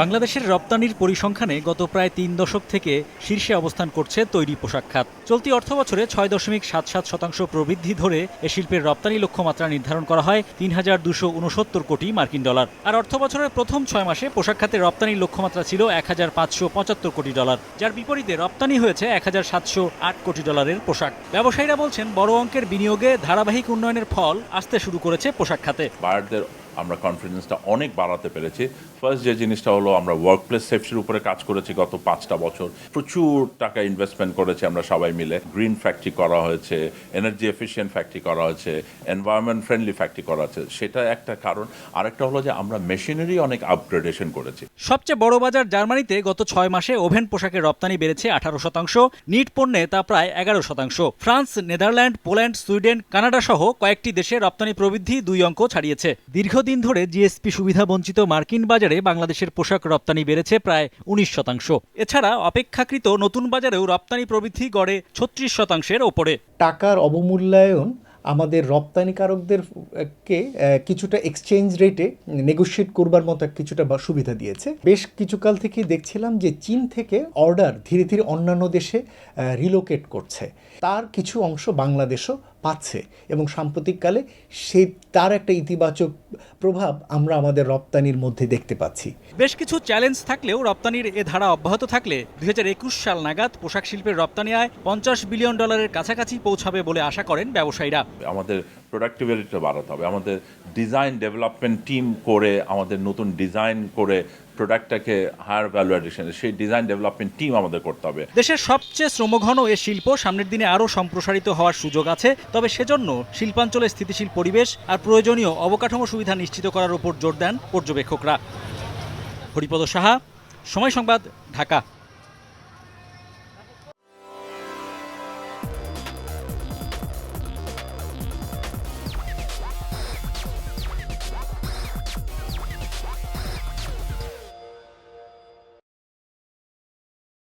বাংলাদেশের রপ্তানির পরিসংখ্যানে গত প্রায় তিন দশক থেকে শীর্ষে অবস্থান করছে তৈরি পোশাক খাত। চলতি অর্থ বছরে ছয় দশমিক সাত সাত শতাংশ প্রবৃদ্ধি ধরে এ শিল্পের রপ্তানি লক্ষ্যমাত্রা নির্ধারণ করা হয় তিন হাজার দুশো উনসত্তর কোটি মার্কিন ডলার। আর অর্থ বছরের প্রথম ছয় মাসে পোশাক খাতের রপ্তানির লক্ষ্যমাত্রা ছিল এক হাজার পাঁচশো পঁচাত্তর কোটি ডলার, যার বিপরীতে রপ্তানি হয়েছে এক হাজার সাতশো আট কোটি ডলারের পোশাক। ব্যবসায়ীরা বলছেন, বড় অঙ্কের বিনিয়োগে ধারাবাহিক উন্নয়নের ফল আসতে শুরু করেছে পোশাক খাতে। আমরা কনফিডেন্সটা অনেক বাড়াতে পেরেছি। ফার্স্ট যে জিনিসটা হলো, আমরা ওয়ার্ক প্লেস সেফটির উপরে কাজ করেছি গত পাঁচটা বছর। প্রচুর টাকা ইনভেস্টমেন্ট করেছি আমরা সবাই মিলে। গ্রিন ফ্যাক্টরি করা হয়েছে এনার্জি এফিশিয়েন্ট ফ্যাক্টরি করা হয়েছে এনভায়রনমেন্ট ফ্রেন্ডলি ফ্যাক্টরি করা হয়েছে। সেটা একটা কারণ। আরেকটা হলো যে, আমরা মেশিনারি অনেক আপগ্রেডেশন করেছি। সবচেয়ে বড় বাজার জার্মানিতে গত ছয় মাসে ওভেন পোশাকের রপ্তানি বেড়েছে আঠারো শতাংশ, নিট পণ্যে তা প্রায় এগারো শতাংশ। France, Netherland, Poland, Sweden Canada সহ কয়েকটি দেশে রপ্তানি প্রবৃদ্ধি দুই অঙ্ক ছাড়িয়েছে। দীর্ঘদিন ধরে জিএসপি সুবিধা বঞ্চিত মার্কিন বাজারে বাংলাদেশের পোশাক রপ্তানি বেড়েছে প্রায় উনিশ শতাংশ। এছাড়া অপেক্ষাকৃত নতুন বাজারেও রপ্তানি প্রবৃদ্ধি গড়ে ছত্রিশ শতাংশের ওপরে। টাকার অবমূল্যায়ন আমাদের রপ্তানিকারকদের কে কিছুটা এক্সচেঞ্জ রেটে নেগোশিয়েট করবার মতো কিছুটা সুবিধা দিয়েছে। বেশ কিছুকাল থেকেই দেখছিলাম যে চীন থেকে অর্ডার ধীরে ধীরে অন্যান্য দেশে রিলোকেট করছে। তার কিছু অংশ বাংলাদেশও পাচ্ছে এবং সাম্প্রতিককালে সেই তার একটা ইতিবাচক প্রভাব আমরা আমাদের রপ্তানির মধ্যে দেখতে পাচ্ছি। বেশ কিছু চ্যালেঞ্জ থাকলেও রপ্তানির এ ধারা অব্যাহত থাকলে দুই হাজার একুশ সাল নাগাদ পোশাক শিল্পের রপ্তানি আয় পঞ্চাশ বিলিয়ন ডলারের কাছাকাছি পৌঁছাবে বলে আশা করেন ব্যবসায়ীরা। আমাদের প্রোডাক্টিভিটিটা বাড়াতে হবে আমাদের ডিজাইন ডেভেলপমেন্ট টিম করে আমাদের নতুন ডিজাইন করে প্রোডাক্টটাকে হায়ার ভ্যালু অ্যাডিশন সেই ডিজাইন ডেভেলপমেন্ট টিম আমাদের করতে হবে। দেশের সবচেয়ে শ্রমঘন এ শিল্প সামনের দিনে আরও সম্প্রসারিত হওয়ার সুযোগ আছে, তবে সেজন্য শিল্পাঞ্চলে স্থিতিশীল পরিবেশ আর প্রয়োজনীয় অবকাঠামো সুবিধা নিশ্চিত করার উপর জোর দেন পর্যবেক্ষকরা। হরিপদ সাহা, সময় সংবাদ, ঢাকা।